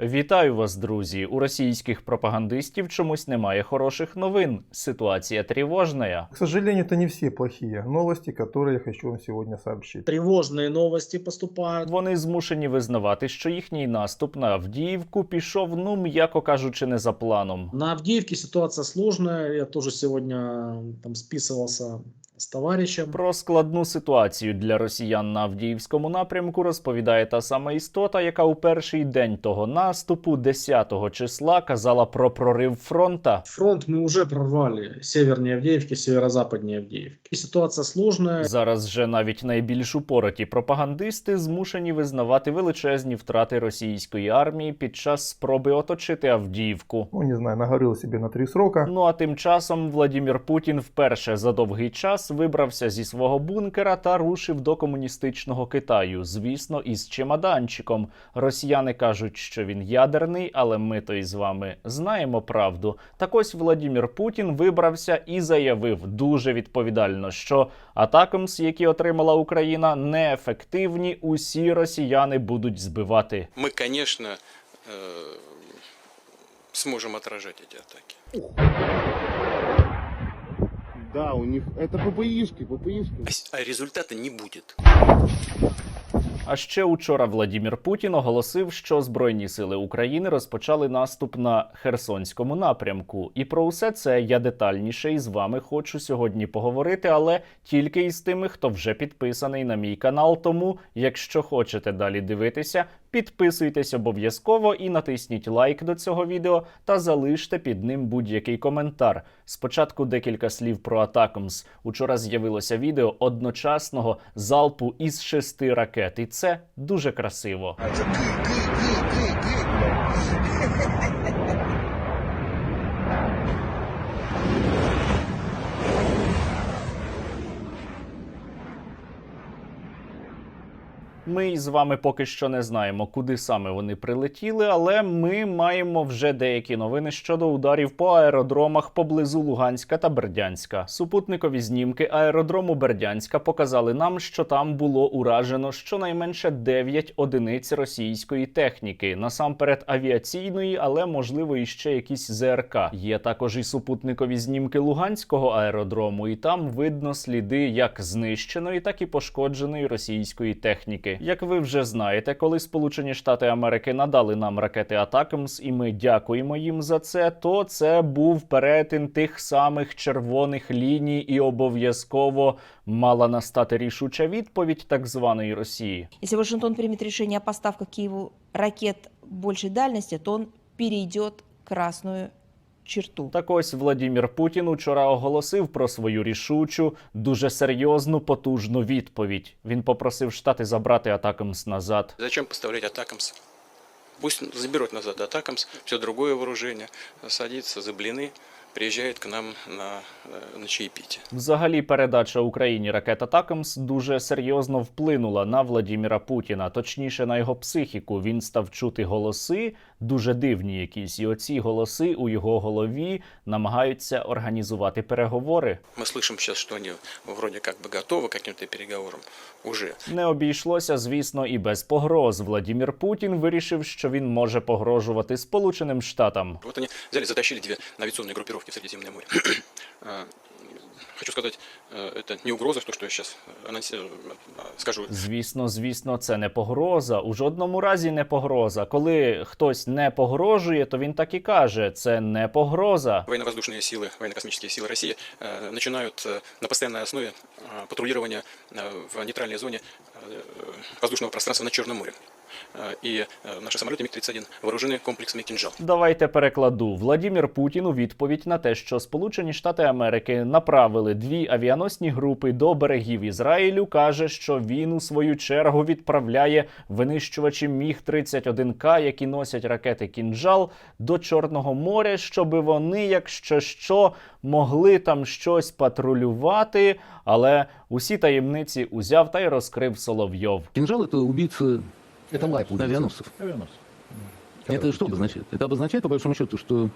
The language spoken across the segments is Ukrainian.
Вітаю вас, друзі! У російських пропагандистів чомусь немає хороших новин. Ситуація тривожна. К сожалению, это не все плохие новости, которые я хочу вам сегодня сообщить. Тревожные новости поступают. Вони змушені визнавати, що їхній наступ на Авдіївку пішов, ну м'яко кажучи, не за планом. На Авдеевке ситуация сложная. Я тоже сегодня там списывался с товарищем. Про складну ситуацію для росіян на Авдіївському напрямку розповідає та сама істота, яка у перший день того наступу, 10 числа, казала про прорив фронта. Фронт мы уже прорвали. Севернее Авдеевки, северо-западнее Авдеевки. И ситуация сложная. Зараз же навіть найбільш упороті пропагандисти змушені визнавати величезні втрати російської армії під час спроби оточити Авдіївку. Ну, не знаю, нагорел себе на три срока. Ну а тим часом Владімір Путін вперше за довгий час вибрався зі свого бункера та рушив до комуністичного Китаю. Звісно, із чемоданчиком. Росіяни кажуть, що він ядерний, але ми то із вами знаємо правду. Так ось Владімір Путін вибрався і заявив дуже відповідально, що атакамс, які отримала Україна, неефективні. Усі росіяни будуть збивати. мы, конечно, э, сможем отражать эти атаки. Да, у них это ППИшки, ППИшки. А с- А результата не будет. А ще учора Владімір Путін оголосив, що Збройні сили України розпочали наступ на Херсонському напрямку. І про усе це я детальніше із вами хочу сьогодні поговорити, але тільки із тими, хто вже підписаний на мій канал. Тому, якщо хочете далі дивитися, підписуйтесь обов'язково і натисніть лайк до цього відео та залиште під ним будь-який коментар. Спочатку декілька слів про Атакомс. Учора з'явилося відео одночасного залпу із шести ракет, і це дуже красиво. Ми з вами поки що не знаємо, куди саме вони прилетіли, але ми маємо вже деякі новини щодо ударів по аеродромах поблизу Луганська та Бердянська. Супутникові знімки аеродрому Бердянська показали нам, що там було уражено щонайменше 9 одиниць російської техніки, насамперед авіаційної, але можливо і ще якісь ЗРК. Є також і супутникові знімки Луганського аеродрому, і там видно сліди як знищеної, так і пошкодженої російської техніки. Як ви вже знаєте, коли Сполучені Штати Америки надали нам ракети Атакамс, і ми дякуємо їм за це, то це був перетин тих самих червоних ліній, і обов'язково мала настати рішуча відповідь так званої Росії. Если Вашингтон примет решение о поставках Киеву ракет большей дальности, то он перейдет красную черту. Так ось Владімір Путін учора оголосив про свою рішучу, дуже серйозну, потужну відповідь. Він попросив штати забрати Атакамс назад. Зачем поставлять атакамс? Пусть заберут назад атакамс, все другое вооружение, садится за блины, приезжает к нам на, э, на чаепитие. Взагалі, передача Україні ракет Атакамс дуже серйозно вплинула на Владіміра Путіна, точніше на його психіку. Він став чути голоси, дуже дивні якісь, і оці голоси у його голові намагаються організувати переговори. Мы слышим сейчас, что они вроде как бы готовы к каким-то переговорам уже. Не обійшлося, звісно, і без погроз. Владімір Путін вирішив, що він може погрожувати Сполученим Штатам. Вот они взяли, затащили две авиационные группировки в Средиземное море. А, Хочу сказать, э, это не угроза, то, что я сейчас скажу. Звісно, звісно, це не погроза. У жодному разі не погроза. Коли хтось не погрожує, то він так і каже: це не погроза. Военно-воздушные силы, военно-космические силы России э, начинают э, на постоянной основе э, патрулирование э, в нейтральной зоне э, воздушного пространства на Черном море. Э, и э, наши самолеты МиГ-31 вооружены комплексами «Кинжал». Давайте перекладу. Владімір Путін у відповідь на те, що Сполучені Штати Америки направили дві авіаносні групи до берегів Ізраїлю, каже, що він у свою чергу відправляє винищувачі Міг 31 к які носять ракети Кінжал до Чорного моря, щоб вони, якщо що, могли там щось патрулювати. Але усі таємниці узяв та й розкрив Соловйов. Кинжал это убийца Это лайп. авианосцев. Авианосцев. Это что обозначает? Это обозначает, по большому счету, что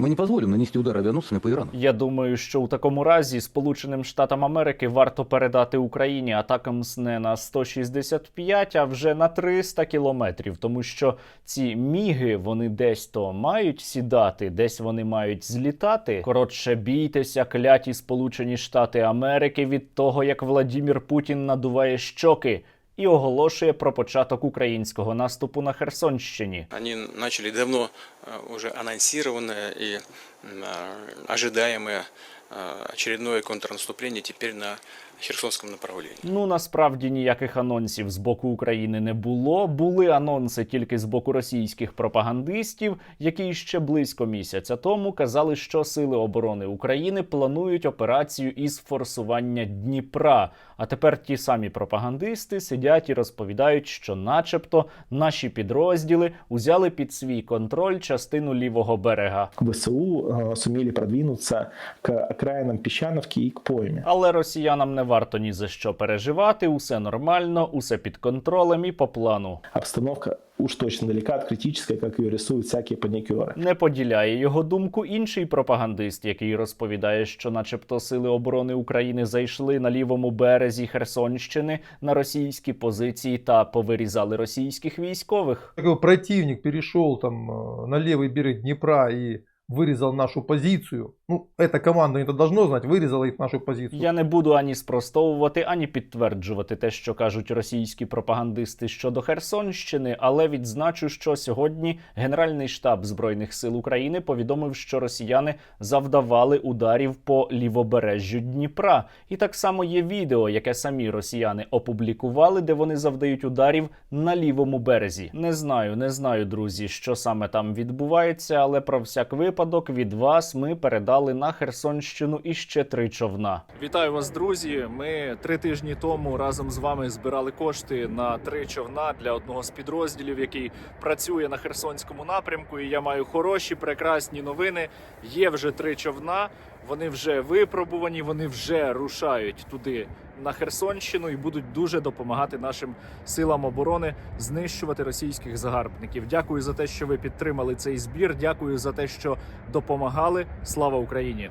Мы не позволим нанести удар авианосцами по Ирану. Я думаю, що у такому разі Сполученим Штатам Америки варто передати Україні атакамс не на 165, а вже на 300 кілометрів, тому що ці міги вони десь то мають сідати, десь вони мають злітати. Коротше, бійтеся, кляті Сполучені Штати Америки від того, як Владімір Путін надуває щоки. І оголошує про початок українського наступу на Херсонщині. Они начали давно э, уже анонсированное и м, э, ожидаемое э, очередное контрнаступление теперь на Херсонском направлении. Ну насправді ніяких анонсів з боку України не було. Були анонси тільки з боку російських пропагандистів, які ще близько місяця тому казали, що сили оборони України планують операцію із форсування Дніпра. А тепер ті самі пропагандисти сидять і розповідають, що, начебто, наші підрозділи узяли під свій контроль частину лівого берега. ВСУ э, сумели продвинуться к окраинам Песчановки и к пойме. Але росіянам не варто ні за що переживати. Усе нормально, усе під контролем і по плану. Обстановка уж точно далека от критической, как ее рисуют всякие паникеры. Не поділяє його думку інший пропагандист, який розповідає, що, начебто, сили оборони України зайшли на лівому березі Херсонщини на російські позиції та повирізали російських військових. Такой противник перешел там э, на левый берег Днепра и вырезал нашу позицию. Ну, это команда это должно знать, вырезала их нашу позицию. Я не буду ані спростовувати, ані підтверджувати те, що кажуть російські пропагандисти щодо Херсонщини, але відзначу, що сьогодні Генеральний штаб збройних сил України повідомив, що росіяни завдавали ударів по лівобережжю Дніпра. І так само є відео, яке самі росіяни опублікували, де вони завдають ударів на лівому березі. Не знаю, не знаю, друзі, що саме там відбувається, але про всяк випадок від вас ми передали на Херсонщину іще три човна. Вітаю вас, друзі. Ми три тижні тому разом з вами збирали кошти на три човна для одного з підрозділів, який працює на Херсонському напрямку. І я маю хороші, прекрасні новини. Є вже три човна. Вони вже випробувані, вони вже рушають туди на Херсонщину і будуть дуже допомагати нашим силам оборони знищувати російських загарбників. Дякую за те, що ви підтримали цей збір. Дякую за те, що допомагали. Слава Україні!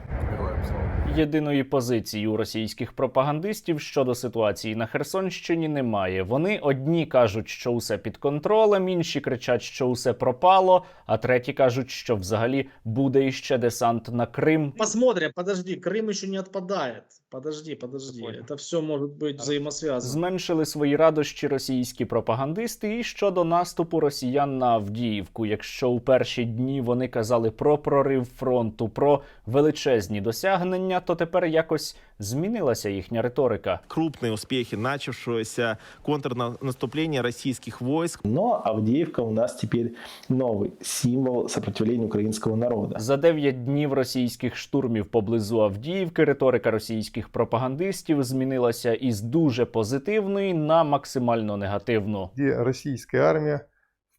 Єдиної позиції у російських пропагандистів щодо ситуації на Херсонщині немає. Вони одні кажуть, що усе під контролем, інші кричать, що усе пропало, а треті кажуть, що взагалі буде іще десант на Крим. Посмотрим, подожди, Крым еще не отпадает. Подожди, подожди. це все може бути взаимосвязано. Зменшили свої радощі російські пропагандисти і щодо наступу росіян на Авдіївку. Якщо у перші дні вони казали про прорив фронту, про величезні досягнення, то тепер якось змінилася їхня риторика. крупные успехи начавшегося контрнаступления российских войск. Но Авдеевка у нас теперь новый символ сопротивления украинского народа. За 9 днів російських штурмів поблизу Авдіївки риторика російських пропагандистів змінилася із дуже позитивної на максимально негативну. Где российская армия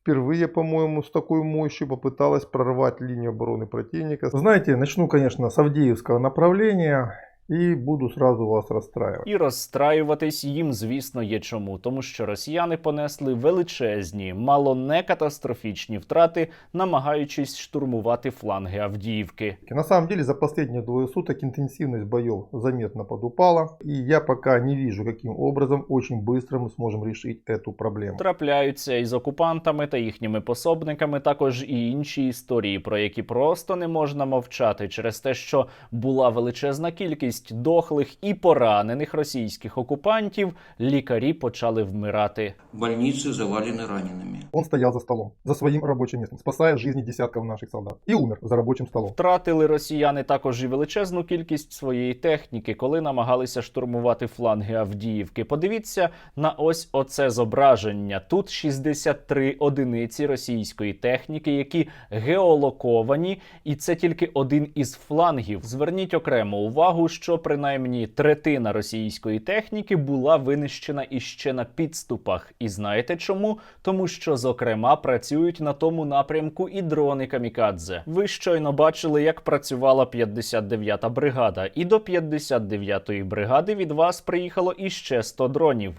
впервые, по-моему, с такой мощью попыталась прорвать линию обороны противника. Знаете, начну, конечно, с Авдеевского направления и буду сразу вас расстраивать. І розстраюватись їм, звісно, є чому, тому що росіяни понесли величезні, мало не катастрофічні втрати, намагаючись штурмувати фланги Авдіївки. На самом деле, за последние двое суток интенсивность боев заметно подупала, и я пока не вижу, каким образом очень быстро мы сможем решить эту проблему. Трапляються із окупантами та їхніми пособниками також і інші історії, про які просто не можна мовчати через те, що була величезна кількість дохлих і поранених російських окупантів. Лікарі почали вмирати. Больницы завалены ранеными. Он стоял за столом, за своим рабочим местом, спасая жизни десятков наших солдат. И умер за рабочим столом. Втратили росіяни також і величезну кількість своєї техніки, коли намагалися штурмувати фланги Авдіївки. Подивіться на ось оце зображення. Тут 63 одиниці російської техніки, які геолоковані, і це тільки один із флангів. Зверніть окремо увагу, що принаймні третина російської техніки була винищена іще на підступах. І знаєте чому? Тому що, зокрема, працюють на тому напрямку і дрони камікадзе. Ви щойно бачили, як працювала 59-та бригада, і до 59-ї бригади від вас приїхало іще 100 дронів.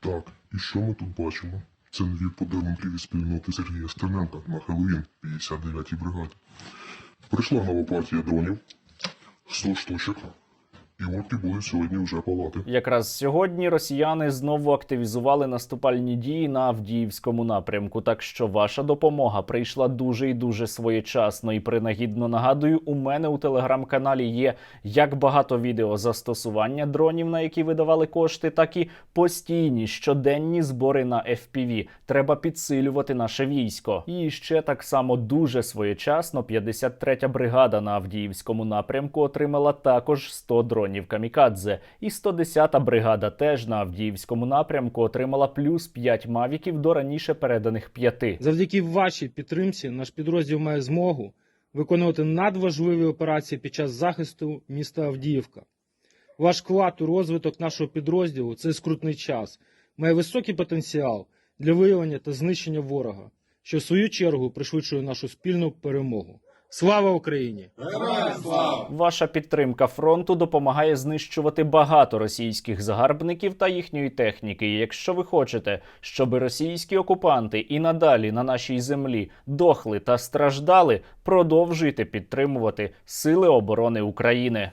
Так, і що ми тут бачимо? Це нові подарунки від спільноти Сергія Стерненка на Хеллоуін 59-й бригаді. Прийшла нова партія дронів. 100 штучок. І і будуть сьогодні вже палати. Якраз сьогодні росіяни знову активізували наступальні дії на Авдіївському напрямку. Так що ваша допомога прийшла дуже і дуже своєчасно. І принагідно нагадую, у мене у телеграм-каналі є як багато відео застосування дронів, на які видавали кошти, так і постійні щоденні збори на FPV. Треба підсилювати наше військо. І ще так само дуже своєчасно 53-я бригада на Авдіївському напрямку отримала також 100 дронів камікадзе. І 110-та бригада теж на Авдіївському напрямку отримала плюс 5 мавіків до раніше переданих 5. Завдяки вашій підтримці наш підрозділ має змогу виконувати надважливі операції під час захисту міста Авдіївка. Ваш вклад у розвиток нашого підрозділу це скрутний час, має високий потенціал для виявлення та знищення ворога, що в свою чергу пришвидшує нашу спільну перемогу. Слава Україні! Ваша підтримка фронту допомагає знищувати багато російських загарбників та їхньої техніки. І якщо ви хочете, щоб російські окупанти і надалі на нашій землі дохли та страждали, продовжуйте підтримувати Сили оборони України.